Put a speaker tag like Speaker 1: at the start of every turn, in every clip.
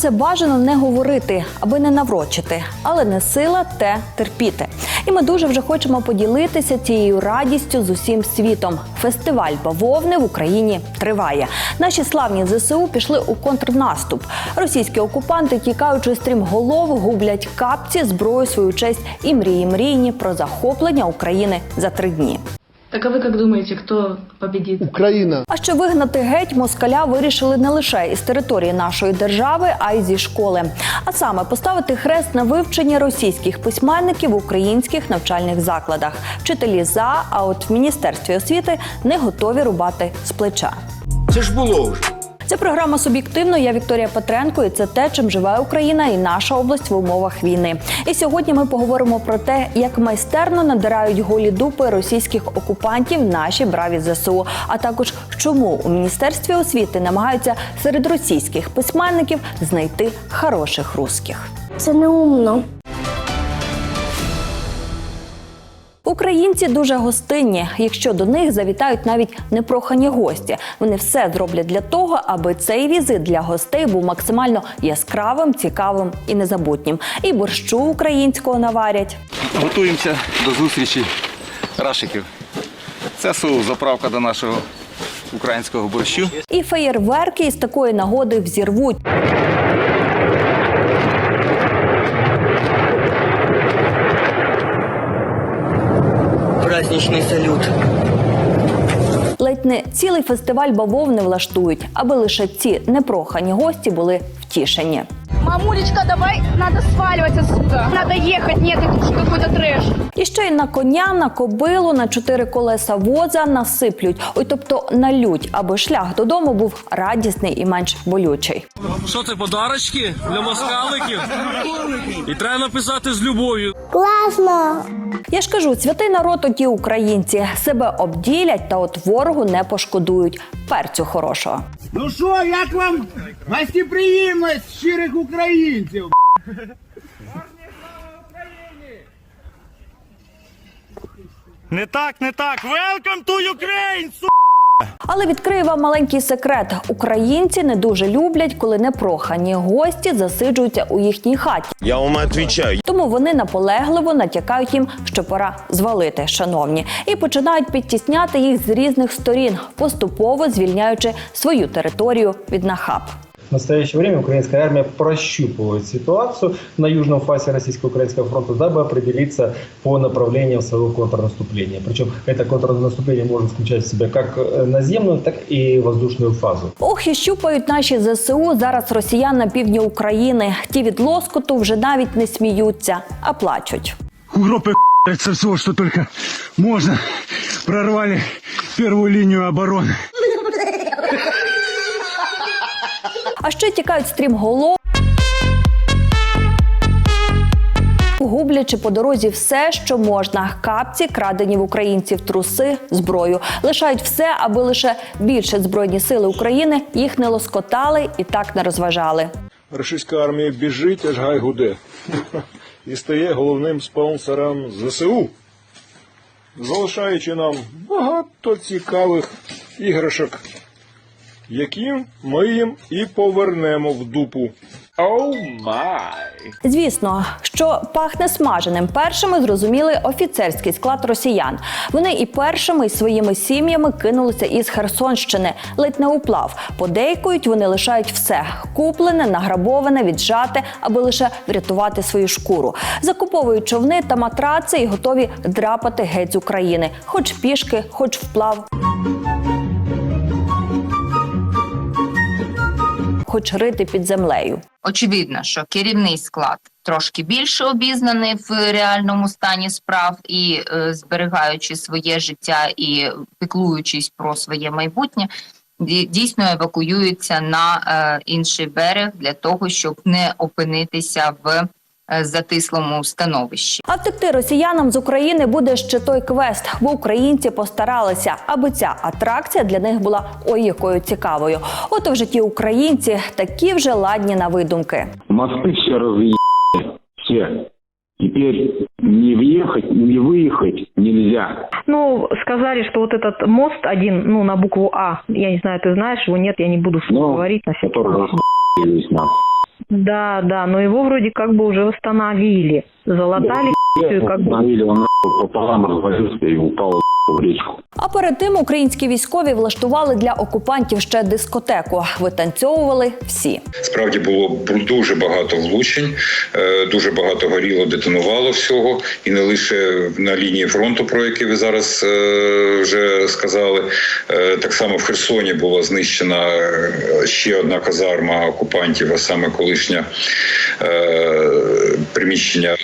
Speaker 1: Це бажано не говорити, аби не наврочити, але не сила те терпіти. І ми дуже вже хочемо поділитися цією радістю з усім світом. Фестиваль бавовни в Україні триває. Наші славні ЗСУ пішли у контрнаступ. Російські окупанти, тікаючи стрімголов, гублять капці, зброю свою честь і мрії мрійні про захоплення України за три дні.
Speaker 2: Так а ви як думаєте, хто победит?
Speaker 3: Україна.
Speaker 1: А що вигнати геть москаля вирішили не лише із території нашої держави, а й зі школи. А саме поставити хрест на вивчення російських письменників в українських навчальних закладах. Вчителі за, а от в міністерстві освіти не готові рубати з плеча.
Speaker 4: Це ж було вже.
Speaker 1: Це програма суб'єктивно. Я Вікторія Петренко, і це те, чим живе Україна і наша область в умовах війни. І сьогодні ми поговоримо про те, як майстерно надирають голі дупи російських окупантів наші браві ЗСУ, а також чому у міністерстві освіти намагаються серед російських письменників знайти хороших русських.
Speaker 5: Це неумно.
Speaker 1: Українці дуже гостинні. Якщо до них завітають навіть непрохані гості, вони все зроблять для того, аби цей візит для гостей був максимально яскравим, цікавим і незабутнім. І борщу українського наварять.
Speaker 6: Готуємося до зустрічі рашиків. Це соус, заправка до нашого українського борщу.
Speaker 1: І феєрверки із такої нагоди взірвуть.
Speaker 4: Праздничний салют.
Speaker 1: Ледь не цілий фестиваль бавовни влаштують, аби лише ці непрохані гості були втішені.
Speaker 7: Мамулечка, давай, надо сваливать отсюда. Надо ехать, нет, это уже какой-то трэш.
Speaker 1: І ще й на коня, на кобилу, на чотири колеса воза насиплють, ой, тобто налють, аби шлях додому був радісний і менш болючий.
Speaker 8: Що це подарочки для москаликів? І треба написати з любов'ю.
Speaker 5: Класно!
Speaker 1: Я ж кажу, святий народ оті українці себе обділять та от ворогу не пошкодують. Перцю хорошого.
Speaker 9: Ну що, як вам гостеприємність щирих українців?
Speaker 8: Не так, не так. Welcome to Ukraine! су-
Speaker 1: Але відкрию вам маленький секрет: українці не дуже люблять, коли непрохані гості засиджуються у їхній хаті.
Speaker 10: Я вам відповідаю.
Speaker 1: Тому вони наполегливо натякають їм, що пора звалити, шановні, і починають підтісняти їх з різних сторін, поступово звільняючи свою територію від нахаб.
Speaker 11: В настоящее время украинская армия прощупывает ситуацию на южном фасе российско-украинского фронта, дабы определиться по направлениям своего контрнаступления. Причем это контрнаступление может включать в себя как э, наземную, так и воздушную фазу.
Speaker 1: Ох, і щупають наші ЗСУ зараз росіян на півдні України. Ті від лоскоту вже навіть не сміються, а плачуть.
Speaker 9: Группы со всего, что только можно, прорвали первую линию обороны.
Speaker 1: А ще тікають стрімголов. Гублячи по дорозі все, що можна. Капці, крадені в українців труси, зброю. Лишають все, аби лише більше збройні сили України їх не лоскотали і так не розважали.
Speaker 12: Російська армія біжить, аж гай гуде. І стає головним спонсором ЗСУ, залишаючи нам багато цікавих іграшок, які ми їм і повернемо в дупу.
Speaker 6: Оу май!
Speaker 1: Звісно, що пахне смаженим. Першими зрозуміли офіцерський склад росіян. Вони і першими із своїми сім'ями кинулися із Херсонщини, ледь не уплав. Подейкують, вони лишають все куплене, награбоване, віджате, аби лише врятувати свою шкуру. Закуповують човни та матраци і готові драпати геть з України, хоч пішки, хоч вплав. Хоч рити під землею.
Speaker 13: Очевидно, що керівний склад трошки більше обізнаний в реальному стані справ і е, зберігаючи своє життя і піклуючись про своє майбутнє, дійсно евакуюється на е, інший берег для того, щоб не опинитися в затислому становищі.
Speaker 1: А втекти росіянам з України буде ще той квест, бо українці постаралися, аби ця атракція для них була ой якою цікавою. От вже ті українці такі вже ладні на видумки.
Speaker 10: Мосты все разъебали. Все. Теперь не въехать, не выехать нельзя.
Speaker 2: Ну, сказали, что вот этот мост один, ну, на букву А, я не знаю, ты знаешь его, нет, я не буду
Speaker 10: Ну,
Speaker 2: говорить на всякий
Speaker 10: Который
Speaker 2: случай. Да, да, но его вроде как бы уже восстановили. Залатали и как бы...
Speaker 10: Он пополам развалился и упал в речку.
Speaker 1: А перед тим українські військові влаштували для окупантів ще дискотеку. Витанцьовували всі.
Speaker 3: Справді було дуже багато влучень, е, дуже багато горіло, детонувало всього, і не лише на лінії фронту, про які ви зараз е, вже сказали. Е, Так само в Херсоні була знищена ще одна казарма окупантів, а саме колишнє е, приміщення.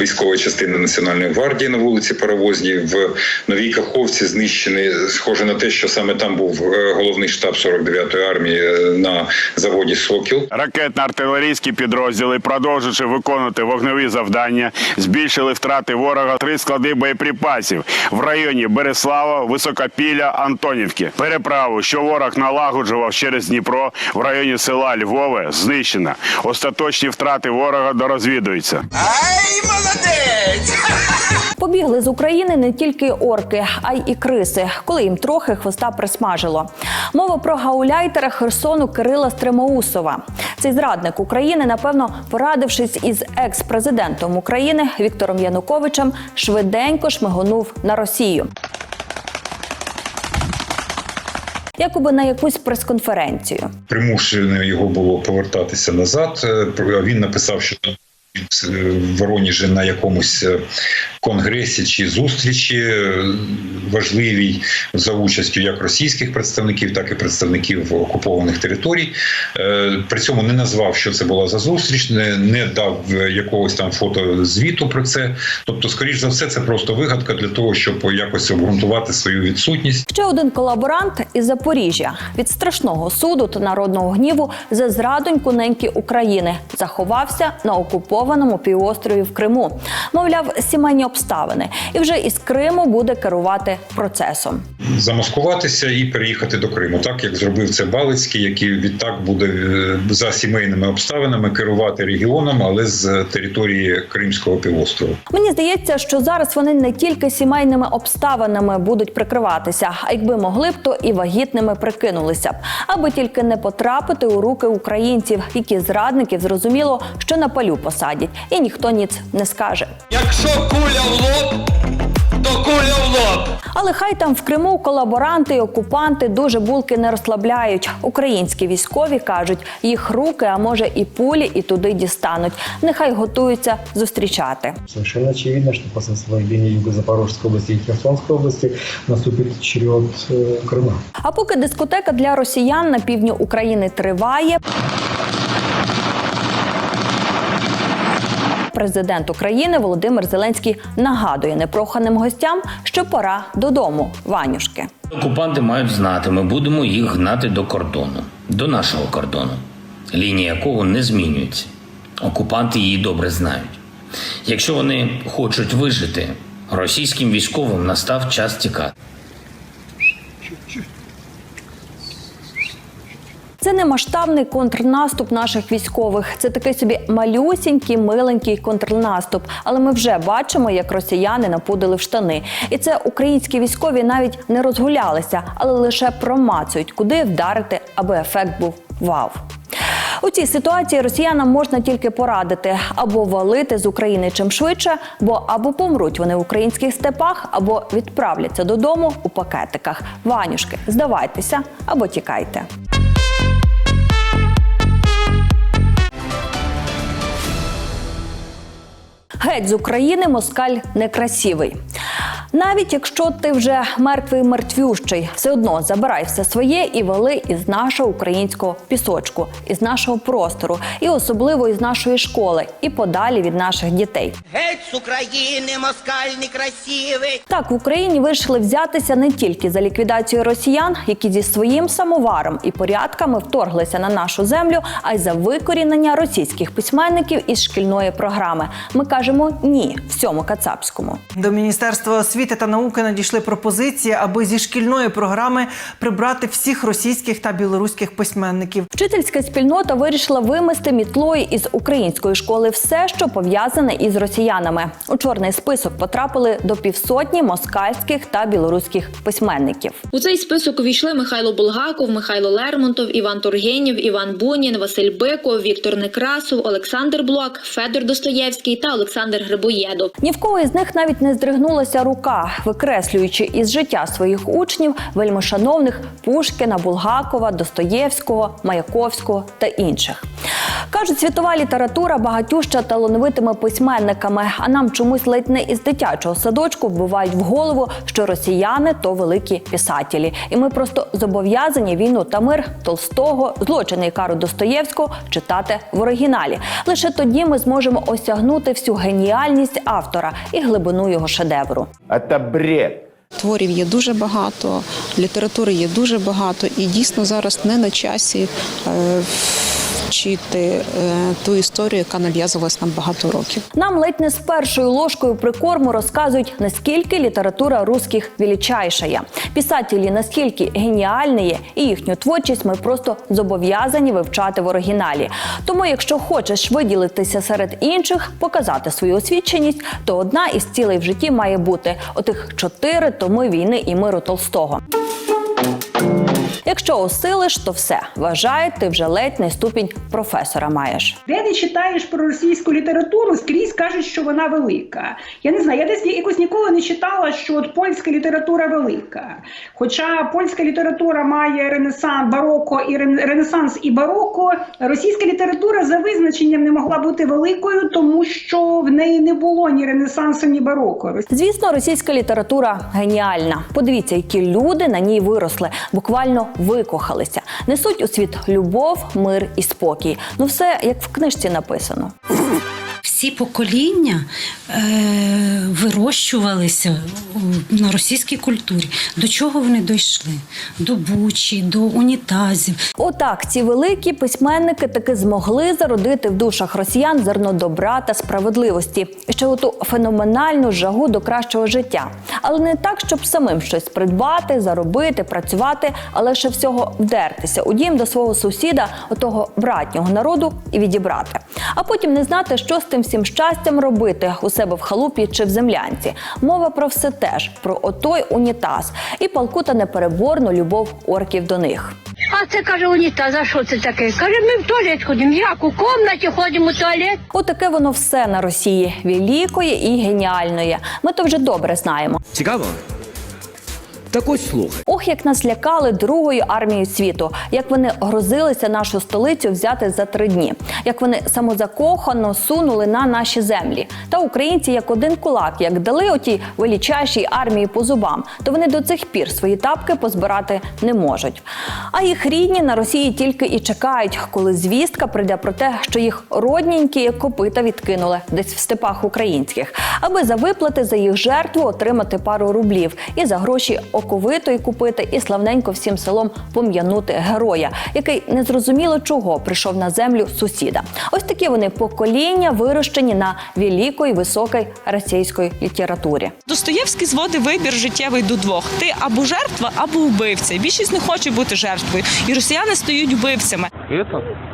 Speaker 3: Військової частини Національної гвардії на вулиці Паровозній в Новій Каховці знищений. Схоже на те, що саме там був е, головний штаб 49-ї армії е, на заводі Сокіл.
Speaker 4: Ракетно-артилерійські підрозділи, продовжуючи виконувати вогневі завдання, збільшили втрати ворога три склади боєприпасів в районі Береслава, Високопілля, Антонівки. Переправу, що ворог налагоджував через Дніпро в районі села Львове, знищена. Остаточні втрати ворога дорозвідуються.
Speaker 1: Побігли з України не тільки орки, а й і криси, коли їм трохи хвоста присмажило. Мова про гауляйтера Херсону Кирила Стремоусова. Цей зрадник України, напевно, порадившись із екс-президентом України Віктором Януковичем, швиденько шмигонув на Росію. Якоби на якусь прес-конференцію.
Speaker 3: примушено його було повертатися назад. Е, про- Він написав, що в Воронежі на якомусь е, конгресі чи зустрічі е, важливій за участю як російських представників, так і представників окупованих територій. Е, При цьому не назвав, що це була за зустріч, не, не дав якогось там фотозвіту про це. Тобто, скоріш за все, це просто вигадка для того, щоб якось обґрунтувати свою відсутність.
Speaker 1: Ще один колаборант із Запоріжжя від страшного суду та народного гніву за зрадоньку неньки України заховався на окупованому півострові в Криму. Мовляв, сімейні обставини, і вже із Криму буде керувати процесом.
Speaker 3: замаскуватися і переїхати до Криму, так як зробив це Балицький, який відтак буде е, за сімейними обставинами керувати регіоном, але з території Кримського півострову.
Speaker 1: Мені здається, що зараз вони не тільки сімейними обставинами будуть прикриватися, а якби могли б, то і вагітними прикинулися б, аби тільки не потрапити у руки українців, які зрадників зрозуміло, що на палю посадять, і ніхто ніц не скаже.
Speaker 8: Якщо куля в лоб, то куля в лоб.
Speaker 1: Але хай там в Криму колаборанти і окупанти дуже булки не розслабляють. Українські військові кажуть, їх руки, а може і пулі, і туди дістануть. Нехай готуються зустрічати.
Speaker 11: Совершенно очевидно, что после освобождения Юго-Запорожской области и Херсонской области наступит черед э,
Speaker 1: А поки дискотека для росіян на півдні України триває. Президент України Володимир Зеленський нагадує непроханим гостям, що пора додому, Ванюшки.
Speaker 14: Окупанти мають знати, ми будемо їх гнати до кордону, до нашого кордону, лінія якого не змінюється. Окупанти її добре знають. Якщо вони хочуть вижити, російським військовим настав час тікати.
Speaker 1: Це не масштабний контрнаступ наших військових. Це такий собі малюсінький, миленький контрнаступ. Але ми вже бачимо, як росіяни напудили в штани. І це українські військові навіть не розгулялися, але лише промацують, куди вдарити, аби ефект був вау. У цій ситуації росіянам можна тільки порадити або валити з України чим швидше, бо або помруть вони в українських степах, або відправляться додому у пакетиках. Ванюшки, здавайтеся або тікайте. Геть з України москаль некрасивий. Навіть якщо ти вже мертвий мертвющий, все одно забирай все своє і вали із нашого українського пісочку, із нашого простору, і особливо із нашої школи, і подалі від наших дітей.
Speaker 15: Геть з України, москаль некрасивий.
Speaker 1: Так в Україні вирішили взятися не тільки за ліквідацію росіян, які зі своїм самоваром і порядками вторглися на нашу землю, а й за викорінення російських письменників із шкільної програми. Ми кажемо ні всьому кацапському.
Speaker 15: До Міністерства
Speaker 16: освіти та науки надійшли пропозиції, аби зі шкільної програми прибрати всіх російських та білоруських письменників.
Speaker 1: Вчительська спільнота вирішила вимести мітлою із української школи все, що пов'язане із росіянами. У чорний список потрапили до півсотні москальських та білоруських письменників.
Speaker 17: У цей список увійшли Михайло Булгаков, Михайло Лермонтов, Іван Тургенєв, Іван Бунін, Василь Биков, Віктор Некрасов, Олександр Блок, Федор Достоєвський та Олександр Грибоєдов.
Speaker 1: Ні в кого із них навіть не здригнулася рука, викреслюючи із життя своїх учнів вельмишановних Пушкіна, Булгакова, Достоєвського, Маяковського та інших. Кажуть, світова література багатюща талановитими письменниками, а нам чомусь ледь не із дитячого садочку вбивають в голову, що росіяни то великі писателі. І ми просто зобов'язані війну та мир Толстого, злочини кару Достоєвського читати в оригіналі. Лише тоді ми зможемо осягнути всю геніальність автора і глибину його шедевру.
Speaker 18: Це бред.
Speaker 19: Творів є дуже багато, літератури є дуже багато, і дійсно зараз не на часі е, вчити е, ту історію, яка нав'язувалась нам багато років.
Speaker 1: Нам ледь не з першою ложкою прикорму розказують, наскільки література русських величайшая. Писателі наскільки геніальні є, і їхню творчість ми просто зобов'язані вивчати в оригіналі. Тому, якщо хочеш виділитися серед інших, показати свою освіченість, то одна із цілей в житті має бути отих чотири томи війни і миру Толстого. Якщо осилиш, то все вважає, ти вже ледь не ступінь професора маєш.
Speaker 20: Де не читаєш про російську літературу, скрізь кажуть, що вона велика. Я не знаю, я десь якось ніколи не читала, що от польська література велика. Хоча польська література має ренесанс, бароко і рен- ренесанс і бароко, російська література за визначенням не могла бути великою, тому що в неї не було ні ренесансу, ні бароко.
Speaker 1: Звісно, російська література геніальна. Подивіться, які люди на ній виросли, буквально викохалися. Несуть у світ любов, мир і спокій. Ну все як в книжці написано.
Speaker 21: Всі покоління е, вирощувалися на російській культурі. До чого вони дійшли? До бучі, до унітазів.
Speaker 1: Отак ці великі письменники таки змогли зародити в душах росіян зерно добра та справедливості, ще оту феноменальну жагу до кращого життя. Але не так, щоб самим щось придбати, заробити, працювати, а лише всього вдертися у дім до свого сусіда, отого братнього народу, і відібрати. А потім не знати, що з тим всім щастям робити у себе в халупі чи в землянці. Мова про все теж про отой унітаз і палку та непереборну любов орків до них.
Speaker 22: А це каже унітаз, а що це таке? Каже, ми в туалет ходимо. Як у кімнаті ходимо у туалет?
Speaker 1: Отаке воно все на Росії великої і геніальної. Ми то вже добре знаємо.
Speaker 23: Цікаво? Так ось слухай.
Speaker 1: Ох, як нас лякали другою армією світу, як вони грозилися нашу столицю взяти за три дні, як вони самозакохано сунули на наші землі. Та українці, як один кулак, як дали отій величайшій армії по зубам, то вони до цих пір свої тапки позбирати не можуть. А їх рідні на Росії тільки і чекають, коли звістка прийде про те, що їх родненькі копита відкинули десь в степах українських, аби за виплати за їх жертву отримати пару рублів і за гроші оковитої купити і славненько всім селом пом'янути героя, який незрозуміло чого прийшов на землю сусіда. Ось такі вони покоління вирощені на великої високій російської літературі.
Speaker 24: Достоєвський зводить вибір життєвий до двох: ти або жертва, або вбивця. Більшість не хоче бути жертвою, і росіяни стають вбивцями.
Speaker 25: Это?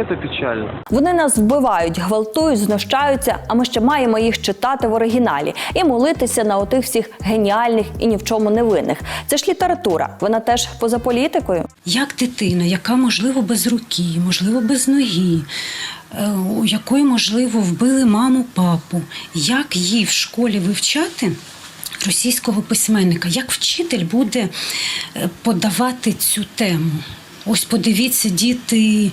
Speaker 25: Это печально.
Speaker 1: Вони нас вбивають, гвалтують, знущаються, а ми ще маємо їх читати в оригіналі і молитися на отих всіх геніальних і ні в чому не винних. Це ж література, вона теж поза політикою.
Speaker 21: Як дитина, яка можливо без руки, можливо, без ноги, е, у якої, можливо, вбили маму, папу, як їй в школі вивчати? Російського письменника, як вчитель буде е, подавати цю тему? Ось подивіться, діти,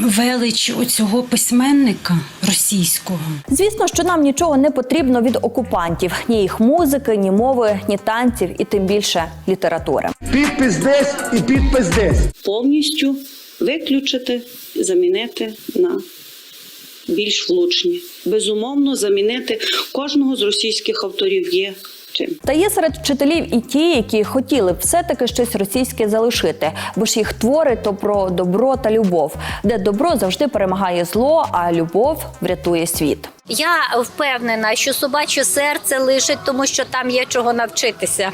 Speaker 21: велич оцього письменника російського.
Speaker 1: Звісно, що нам нічого не потрібно від окупантів: ні їх музики, ні мови, ні танців, і тим більше літератури.
Speaker 26: Підпис десь і підпис десь.
Speaker 27: повністю виключити, замінити на більш влучні. Безумовно, замінити кожного з російських авторів є чим.
Speaker 1: Та є серед вчителів і ті, які хотіли б все-таки щось російське залишити, бо ж їх твори то про добро та любов, де добро завжди перемагає зло, а любов врятує світ.
Speaker 22: Я впевнена, що собаче серце лишить, тому що там є чого навчитися.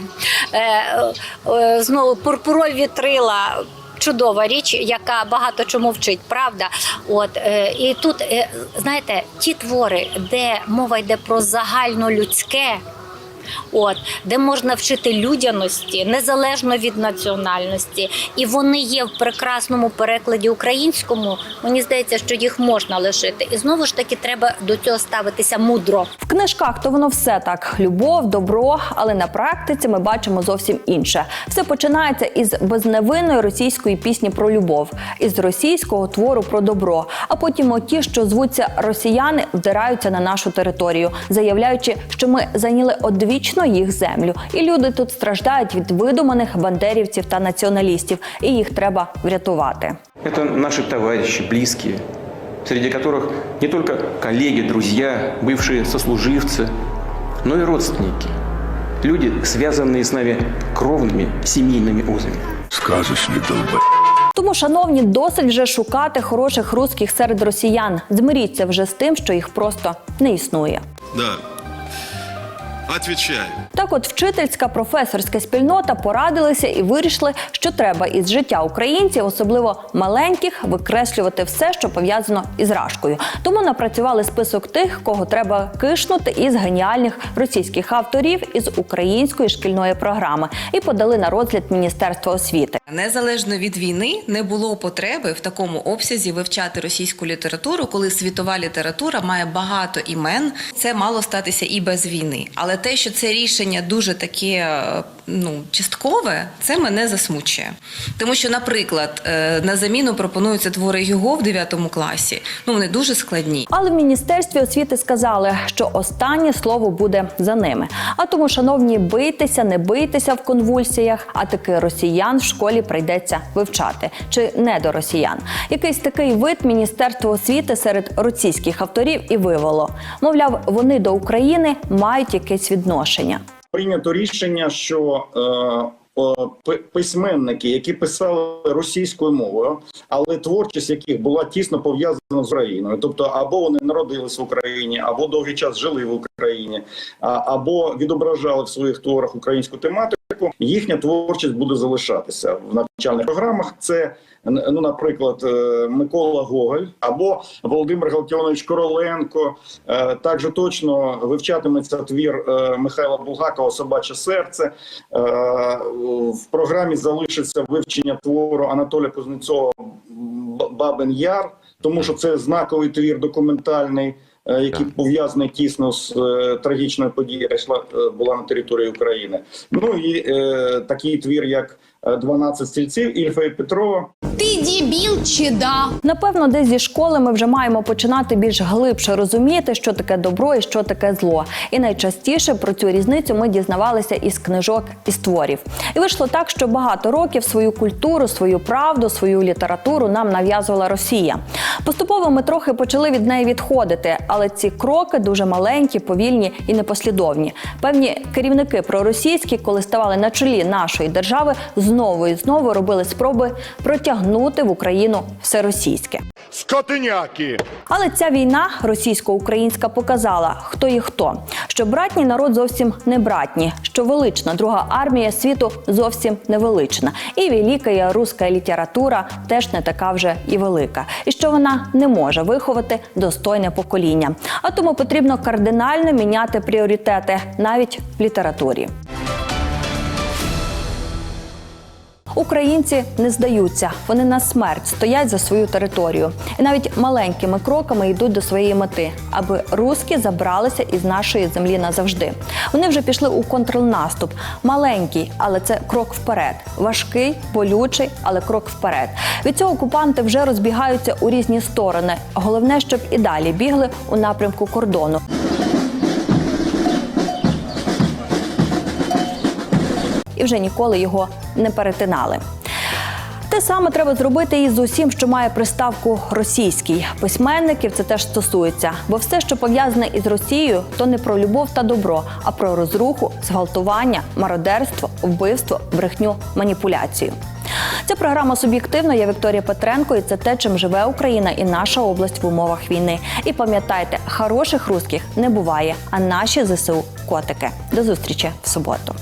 Speaker 22: Е, е, знову пурпурові вітрила. Чудова річ, яка багато чому вчить, правда? От е, і тут е, знаєте, ті твори, де мова йде про загальнолюдське, от де можна вчити людяності незалежно від національності, і вони є в прекрасному перекладі українському. Мені здається, що їх можна лишити. І знову ж таки треба до цього ставитися мудро.
Speaker 1: В книжках то воно все так: любов, добро, але на практиці ми бачимо зовсім інше. Все починається із безневинної російської пісні про любов, із російського твору про добро. А потім оті, що звуться росіяни, вдираються на нашу територію, заявляючи, що ми зайняли одвічно їх землю, і люди тут страждають від видуманих бандерівців та націоналістів, і їх треба врятувати.
Speaker 28: Это наши товарищи, близкие, среди которых не только коллеги, друзья, бывшие сослуживцы, но и родственники. Люди, связанные с нами кровными семейными узами.
Speaker 29: Скажешь ли, долбай?
Speaker 1: Тому, шановні, досить вже шукати хороших русських серед росіян. Змиріться вже з тим, що їх просто не існує.
Speaker 29: Да. Отвечаю.
Speaker 1: Так, от вчительська професорська спільнота порадилися і вирішили, що треба із життя українців, особливо маленьких, викреслювати все, що пов'язано із рашкою. Тому напрацювали список тих, кого треба кишнути із геніальних російських авторів із української шкільної програми і подали на розгляд Міністерства освіти.
Speaker 30: Незалежно від війни не було потреби в такому обсязі вивчати російську літературу, коли світова література має багато імен. Це мало статися і без війни. Але те, що це рішення дуже таке е, ну часткове, це мене засмучує. Тому що, наприклад, е, на заміну пропонуються твори Гюго в 9 класі. Ну вони дуже складні.
Speaker 1: Але в міністерстві освіти сказали, що останнє слово буде за ними. А тому, шановні, бийтеся, не бийтеся в конвульсіях, а таки росіян в школі прийдеться вивчати чи не до росіян. Якийсь такий вид міністерство освіти серед російських авторів і вивело. Мовляв, вони до України мають якесь відношення.
Speaker 31: прийнято рішення, що е, письменники, які писали російською мовою, але творчість яких була тісно пов'язана з Україною, тобто або вони народились в Україні, або довгий час жили в Україні, або відображали в своїх творах українську тематику. Їхня творчість буде залишатися в навчальних програмах. Це ну, наприклад, е, Микола Гоголь або Володимир Галтіонович Короленко. Е, Також точно вивчатиметься твір е, Михайла Булгакова Собаче серце. В програмі залишиться вивчення твору Анатолія Кузнецова Бабин Яр, тому що це знаковий твір документальний. Е, Який пов'язаний тісно з е, трагічною подією, яка е, була на території України. Ну і е, такий твір, як «12 стільців Ільфа і Петрова.
Speaker 1: Ти дебіл чи да? Напевно, десь зі школи ми вже маємо починати більш глибше розуміти, що таке добро і що таке зло. І найчастіше про цю різницю ми дізнавалися із книжок і творів. І вийшло так, що багато років свою культуру, свою правду, свою літературу нам нав'язувала Росія. Поступово ми трохи почали від неї відходити, але ці кроки дуже маленькі, повільні і непослідовні. Певні керівники проросійські, коли ставали на чолі нашої держави, знову і знову робили спроби протягнути в Україну все російське.
Speaker 29: Скотиняки!
Speaker 1: Але ця війна російсько-українська показала, хто є хто. Що братній народ зовсім не братні, що велична друга армія світу зовсім не велична. І велика руська література теж не така вже і велика. І що вона не може виховати достойне покоління. А тому потрібно кардинально міняти пріоритети навіть в літературі. Українці не здаються, вони на смерть стоять за свою територію, і навіть маленькими кроками йдуть до своєї мети, аби руски забралися із нашої землі назавжди. Вони вже пішли у контрнаступ. Маленький, але це крок вперед. Важкий, болючий, але крок вперед. Від цього окупанти вже розбігаються у різні сторони. Головне, щоб і далі бігли у напрямку кордону. І вже ніколи його не перетинали. Те саме треба зробити і з усім, що має приставку російський. Письменників це теж стосується, бо все, що пов'язане із Росією, то не про любов та добро, а про розруху, зґвалтування, мародерство, вбивство, брехню, маніпуляцію. Ця програма суб'єктивно. Я Вікторія Петренко, і це те, чим живе Україна і наша область в умовах війни. І пам'ятайте, хороших русських не буває, а наші зсу котики. До зустрічі в суботу.